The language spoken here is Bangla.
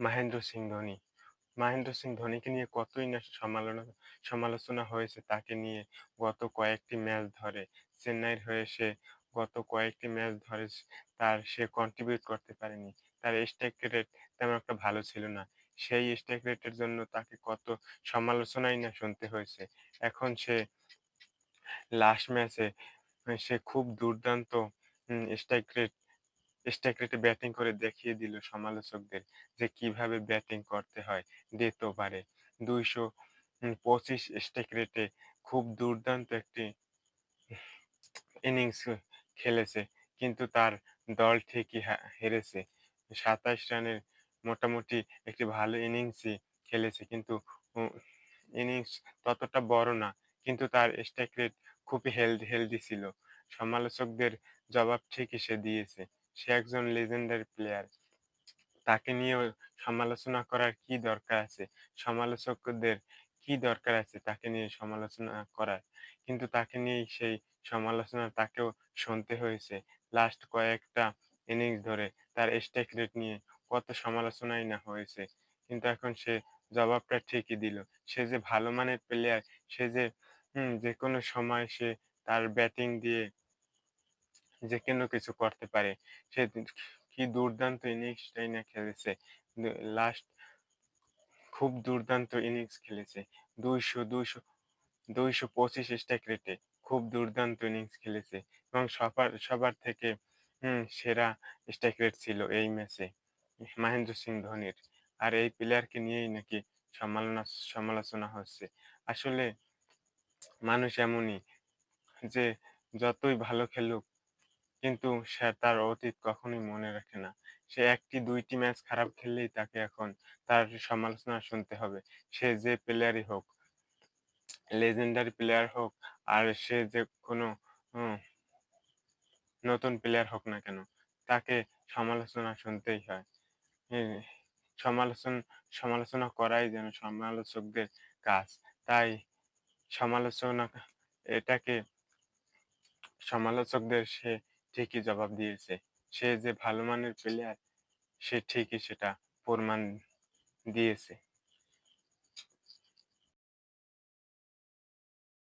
মাহেন্দ্র সিং ধোনি। মহেন্দ্র সিং ধোনিকে নিয়ে কতই না সমালোনা, সমালোচনা হয়েছে তাকে নিয়ে গত কয়েকটি ম্যাচ ধরে। চেন্নাইয়ের হয়ে সে গত কয়েকটি ম্যাচ ধরে তার সে কন্ট্রিবিউট করতে পারেনি। তার স্ট্রাইক রেট তেমন একটা ভালো ছিল না। সেই স্ট্রাইক রেটের জন্য তাকে কত সমালোচনাই না শুনতে হয়েছে। এখন সে লাস্ট ম্যাচে সে খুব দুর্দান্ত স্ট্রাইক রেট স্ট্রাইক রেটে ব্যাটিং করে দেখিয়ে দিল সমালোচকদের যে কীভাবে ব্যাটিং করতে হয় ডেথ ওভারে। ২০০ উম ২৫ রেটে খুব দুর্দান্ত একটি ইনিংস খেলেছে। কিন্তু তার দল ঠিকই হেরেছে। ২৭ রানের মোটামুটি একটি ভালো ইনিংসই খেলেছে। কিন্তু ইনিংস ততটা বড় না। কিন্তু তার স্ট্রাইক রেট খুবই হেলদি হেলদি ছিল। সমালোচকদের জবাব ঠিকই সে দিয়েছে। সে একজন legendary প্লেয়ার। তাকে নিয়েও সমালোচনা করার কি দরকার আছে? সমালোচকদের কি দরকার আছে তাকে নিয়ে সমালোচনা করার? কিন্তু তাকে নিয়ে সেই সমালোচনা তাকেও শুনতে হয়েছে। লাস্ট কয়েকটা ইনিংস ধরে তার স্ট্রাইক রেট নিয়ে কত সমালোচনাই না হয়েছে। কিন্তু এখন সে জবাবটা ঠিকই দিল। সে যে ভালো মানের প্লেয়ার, সে যে উম যেকোনো সময় সে তার ব্যাটিং দিয়ে যেকোনো কিছু করতে পারে। সে কি দুর্দান্ত ইনিংসটাই না খেলেছে। লাস্ট খুব দুর্দান্ত ইনিংস খেলেছে। ২০০, ২০০, ২২৫ স্ট্রাইক রেটে খুব দুর্দান্ত ইনিংস খেলেছে এবং সবার সবার থেকে সেরা স্ট্রাইক রেট ছিল এই ম্যাচে মহেন্দ্র সিং ধোনির। আর এই প্লেয়ারকে নিয়েই নাকি সমালোনা সমালোচনা হচ্ছে। আসলে মানুষ এমনই যে যতই ভালো খেলুক কিন্তু সে তার অতীত কখনোই মনে রাখে না। সে একটি দুইটি ম্যাচ খারাপ খেললেই তাকে এখন তার সমালোচনা শুনতে হবে। সে যে প্লেয়ারই হোক, লেজেন্ডারি প্লেয়ার হোক আর সে যে কোনো নতুন প্লেয়ার হোক না কেন, তাকে সমালোচনা শুনতেই হয়। সমালোচন সমালোচনা করাই যেন সমালোচকদের কাজ। তাই সমালোচনা এটাকে সমালোচকদের সে ঠিকই জবাব দিয়েছে। সে যে ভালো মানের প্লেয়ার সে ঠিকই সেটা প্রমাণ দিয়েছে।